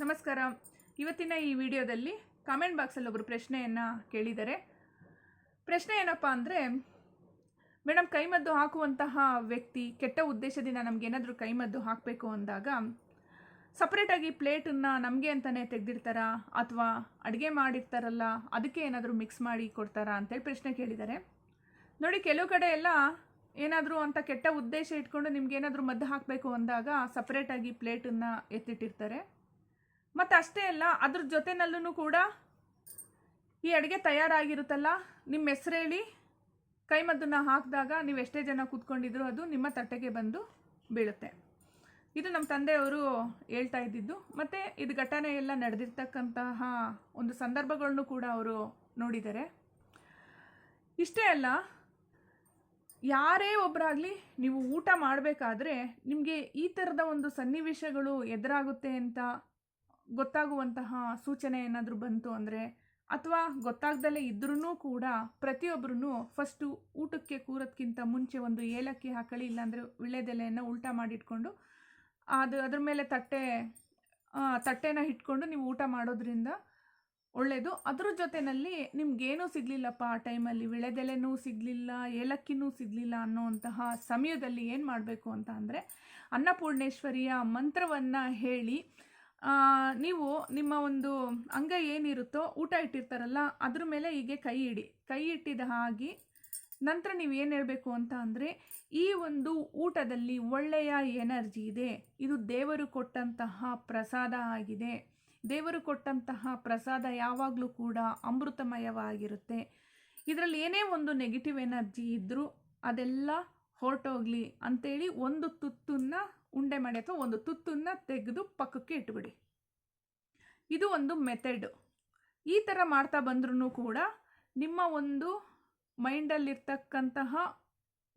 ನಮಸ್ಕಾರ. ಇವತ್ತಿನ ಈ ವಿಡಿಯೋದಲ್ಲಿ ಕಾಮೆಂಟ್ ಬಾಕ್ಸಲ್ಲಿ ಒಬ್ಬರು ಪ್ರಶ್ನೆಯನ್ನು ಕೇಳಿದ್ದಾರೆ. ಪ್ರಶ್ನೆ ಏನಪ್ಪ ಅಂದರೆ ಮೇಡಮ್ ಕೈಮದ್ದು ಹಾಕುವಂತಹ ವ್ಯಕ್ತಿ ಕೆಟ್ಟ ಉದ್ದೇಶದಿಂದ ನಮಗೇನಾದರೂ ಕೈಮದ್ದು ಹಾಕಬೇಕು ಅಂದಾಗ ಸಪ್ರೇಟಾಗಿ ಪ್ಲೇಟನ್ನು ನಮಗೆ ಅಂತಲೇ ತೆಗೆದಿರ್ತಾರಾ ಅಥವಾ ಅಡುಗೆ ಮಾಡಿರ್ತಾರಲ್ಲ, ಅದಕ್ಕೆ ಏನಾದರೂ ಮಿಕ್ಸ್ ಮಾಡಿ ಕೊಡ್ತಾರಾ? ಅಂತೇಳಿ ಪ್ರಶ್ನೆ ಕೇಳಿದ್ದಾರೆ. ನೋಡಿ, ಕೆಲವು ಕಡೆ ಎಲ್ಲ ಏನಾದರೂ ಅಂತ ಕೆಟ್ಟ ಉದ್ದೇಶ ಇಟ್ಕೊಂಡು ನಿಮ್ಗೆ ಏನಾದರೂ ಮದ್ದು ಹಾಕಬೇಕು ಅಂದಾಗ ಸಪ್ರೇಟಾಗಿ ಪ್ಲೇಟನ್ನು ಎತ್ತಿಟ್ಟಿರ್ತಾರೆ. ಮತ್ತು ಅಷ್ಟೇ ಅಲ್ಲ, ಅದ್ರ ಜೊತೆನಲ್ಲೂ ಕೂಡ ಈ ಅಡುಗೆ ತಯಾರಾಗಿರುತ್ತಲ್ಲ? ನಿಮ್ಮ ಹೆಸರು ಹೇಳಿ ಕೈಮದ್ದನ್ನು ಹಾಕಿದಾಗ ನೀವು ಎಷ್ಟೇ ಜನ ಕೂತ್ಕೊಂಡಿದ್ರು ಅದು ನಿಮ್ಮ ತಟ್ಟೆಗೆ ಬಂದು ಬೀಳುತ್ತೆ. ಇದು ನಮ್ಮ ತಂದೆಯವರು ಹೇಳ್ತಾ ಇದ್ದಿದ್ದು. ಮತ್ತು ಇದು ಘಟನೆ ಎಲ್ಲ ನಡೆದಿರ್ತಕ್ಕಂತಹ ಒಂದು ಸಂದರ್ಭಗಳನ್ನು ಕೂಡ ಅವರು ನೋಡಿದ್ದಾರೆ. ಇಷ್ಟೇ ಅಲ್ಲ, ಯಾರೇ ಒಬ್ಬರಾಗಲಿ ನೀವು ಊಟ ಮಾಡಬೇಕಾದ್ರೆ ನಿಮಗೆ ಈ ಥರದ ಒಂದು ಸನ್ನಿವೇಶಗಳು ಎದುರಾಗುತ್ತೆ ಅಂತ ಗೊತ್ತಾಗುವಂತಹ ಸೂಚನೆ ಏನಾದರೂ ಬಂತು ಅಂದರೆ, ಅಥವಾ ಗೊತ್ತಾಗ್ದಲೇ ಇದ್ರೂ ಕೂಡ ಪ್ರತಿಯೊಬ್ಬರೂ ಫಸ್ಟು ಊಟಕ್ಕೆ ಕೂರೋದಕ್ಕಿಂತ ಮುಂಚೆ ಒಂದು ಏಲಕ್ಕಿ ಹಾಕಳಿ ಇಲ್ಲಾಂದರೆ ವಿಳ್ಳೆದೆಲೆಯನ್ನು ಉಲ್ಟಾ ಮಾಡಿಟ್ಕೊಂಡು, ಅದು ಅದ್ರ ಮೇಲೆ ತಟ್ಟೆ ತಟ್ಟೆನ ಇಟ್ಕೊಂಡು ನೀವು ಊಟ ಮಾಡೋದ್ರಿಂದ ಒಳ್ಳೆಯದು ಅದ್ರ ಜೊತೆಯಲ್ಲಿ ನಿಮ್ಗೇನೂ ಸಿಗಲಿಲ್ಲಪ್ಪ ಆ ಟೈಮಲ್ಲಿ ವಿಳೆದೆಲೆನೂ ಸಿಗಲಿಲ್ಲ, ಏಲಕ್ಕಿನೂ ಸಿಗಲಿಲ್ಲ ಅನ್ನೋವಂತಹ ಸಮಯದಲ್ಲಿ ಏನು ಮಾಡಬೇಕು ಅಂತ ಅಂದರೆ, ಅನ್ನಪೂರ್ಣೇಶ್ವರಿಯ ಮಂತ್ರವನ್ನು ಹೇಳಿ ನೀವು ನಿಮ್ಮ ಒಂದು ಅಂಗ ಏನಿರುತ್ತೋ ಊಟ ಇಟ್ಟಿರ್ತಾರಲ್ಲ, ಅದ್ರ ಮೇಲೆ ಹೀಗೆ ಕೈ ಇಡಿ. ಕೈ ಇಟ್ಟಿದ ಹಾಗೆ ನಂತರ ನೀವು ಏನು ಹೇಳಬೇಕು ಅಂತ ಅಂದರೆ, ಈ ಒಂದು ಊಟದಲ್ಲಿ ಒಳ್ಳೆಯ ಎನರ್ಜಿ ಇದೆ. ಇದು ದೇವರು ಕೊಟ್ಟಂತಹ ಪ್ರಸಾದ ಆಗಿದೆ. ದೇವರು ಕೊಟ್ಟಂತಹ ಪ್ರಸಾದ ಯಾವಾಗಲೂ ಕೂಡ ಅಮೃತಮಯವಾಗಿರುತ್ತೆ. ಇದರಲ್ಲಿ ಏನೇ ಒಂದು ನೆಗೆಟಿವ್ ಎನರ್ಜಿ ಇದ್ದರೂ ಅದೆಲ್ಲ ಹೊರಟೋಗ್ಲಿ ಅಂಥೇಳಿ ಒಂದು ತುತ್ತನ್ನು ಉಂಡೆ ಮಾಡಿ ಅಥವಾ ಒಂದು ತುತ್ತನ್ನು ತೆಗೆದು ಪಕ್ಕಕ್ಕೆ ಇಟ್ಬಿಡಿ. ಇದು ಒಂದು ಮೆಥಡ್ ಈ ಥರ ಮಾಡ್ತಾ ಬಂದ್ರೂ ಕೂಡ ನಿಮ್ಮ ಒಂದು ಮೈಂಡಲ್ಲಿರ್ತಕ್ಕಂತಹ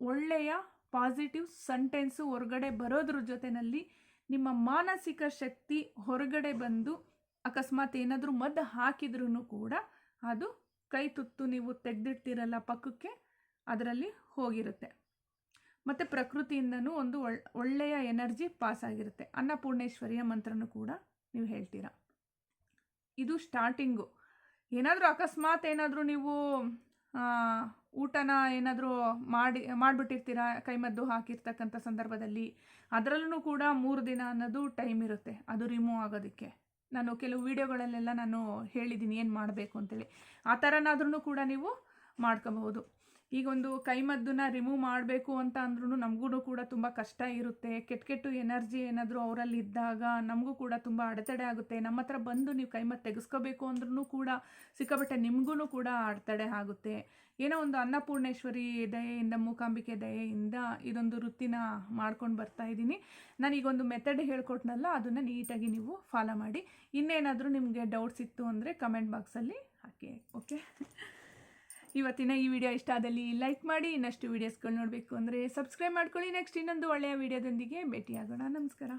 ಒಳ್ಳೆಯ ಪಾಸಿಟಿವ್ ಸೆಂಟೆನ್ಸು ಹೊರಗಡೆ ಬರೋದ್ರ ಜೊತೆಯಲ್ಲಿ ನಿಮ್ಮ ಮಾನಸಿಕ ಶಕ್ತಿ ಹೊರಗಡೆ ಬಂದು ಅಕಸ್ಮಾತ್ ಏನಾದರೂ ಮದ್ದು ಹಾಕಿದ್ರೂ ಕೂಡ ಅದು ಕೈ ತುತ್ತು ನೀವು ತೆಗೆದಿಡ್ತೀರಲ್ಲ ಪಕ್ಕಕ್ಕೆ, ಅದರಲ್ಲಿ ಹೋಗಿರುತ್ತೆ. ಮತ್ತು ಪ್ರಕೃತಿಯಿಂದನೂ ಒಂದು ಒಳ್, ಒಳ್ಳೆಯ ಎನರ್ಜಿ ಪಾಸ್ ಆಗಿರುತ್ತೆ ಅನ್ನಪೂರ್ಣೇಶ್ವರಿಯ ಮಂತ್ರನೂ ಕೂಡ ನೀವು ಹೇಳ್ತೀರಾ. ಇದು ಸ್ಟಾರ್ಟಿಂಗು. ಏನಾದರೂ ಅಕಸ್ಮಾತ್ ಏನಾದರೂ ನೀವು ಊಟನ ಏನಾದರೂ ಮಾಡಿ, ಮಾಡಿಬಿಟ್ಟಿರ್ತೀರ ಕೈಮದ್ದು ಹಾಕಿರ್ತಕ್ಕಂಥ ಸಂದರ್ಭದಲ್ಲಿ, ಅದರಲ್ಲೂ ಕೂಡ ಮೂರು ದಿನ ಅನ್ನೋದು ಟೈಮ್ ಇರುತ್ತೆ. ಅದು ರಿಮೂವ್ ಆಗೋದಕ್ಕೆ. ನಾನು ಕೆಲವು ವೀಡಿಯೋಗಳಲ್ಲೆಲ್ಲ ನಾನು ಹೇಳಿದ್ದೀನಿ, ಏನು ಮಾಡಬೇಕು ಅಂತೇಳಿ. ಆ ಥರನಾದ್ರೂ ಕೂಡ ನೀವು ಮಾಡ್ಕೋಬಹುದು. ಈಗ ಒಂದು ಕೈಮದ್ದನ್ನ ರಿಮೂವ್ ಮಾಡಬೇಕು ಅಂತ ಅಂದ್ರೂ ನಮಗೂ ಕೂಡ ತುಂಬ ಕಷ್ಟ ಇರುತ್ತೆ. ಕೆಟ್ಟ ಕೆಟ್ಟು ಎನರ್ಜಿ ಏನಾದರೂ ಅವರಲ್ಲಿ ಇದ್ದಾಗ ನಮಗೂ ಕೂಡ ತುಂಬ ಅಡೆತಡೆ ಆಗುತ್ತೆ. ನಮ್ಮ ಹತ್ರ ಬಂದು ನೀವು ಕೈಮದ್ದು ತೆಗೆಸ್ಕೋಬೇಕು ಅಂದ್ರೂ ಕೂಡ ಸಿಕ್ಕಾಬಟ್ಟೆ ನಿಮಗೂ ಕೂಡ ಅಡೆತಡೆ ಆಗುತ್ತೆ. ಏನೋ ಒಂದು ಅನ್ನಪೂರ್ಣೇಶ್ವರಿ ದಯೆಯಿಂದ, ಮೂಕಾಂಬಿಕೆ ದಯೆಯಿಂದ ಇದೊಂದು ವೃತ್ತಿನ ಮಾಡ್ಕೊಂಡು ಬರ್ತಾ ಇದ್ದೀನಿ. ನಾನೀಗೊಂದು ಮೆಥಡ್ ಹೇಳ್ಕೊಟ್ನಲ್ಲ, ಅದನ್ನು ನೀಟಾಗಿ ನೀವು ಫಾಲೋ ಮಾಡಿ. ಇನ್ನೇನಾದರೂ ನಿಮಗೆ ಡೌಟ್ಸ್ ಇತ್ತು ಅಂದರೆ ಕಮೆಂಟ್ ಬಾಕ್ಸಲ್ಲಿ ಹಾಕಿ ಓಕೆ ಇವತ್ತಿನ ಈ ವಿಡಿಯೋ ಇಷ್ಟ ಆದಲ್ಲಿ ಲೈಕ್ ಮಾಡಿ, ಇನ್ನಷ್ಟು ವೀಡಿಯೋಸ್ಗಳು ನೋಡಬೇಕು ಅಂದರೆ ಸಬ್ಸ್ಕ್ರೈಬ್ ಮಾಡ್ಕೊಳ್ಳಿ. ನೆಕ್ಸ್ಟ್ ಇನ್ನೊಂದು ಒಳ್ಳೆಯ ವಿಡಿಯೋದೊಂದಿಗೆ ಭೇಟಿಯಾಗೋಣ. ನಮಸ್ಕಾರ.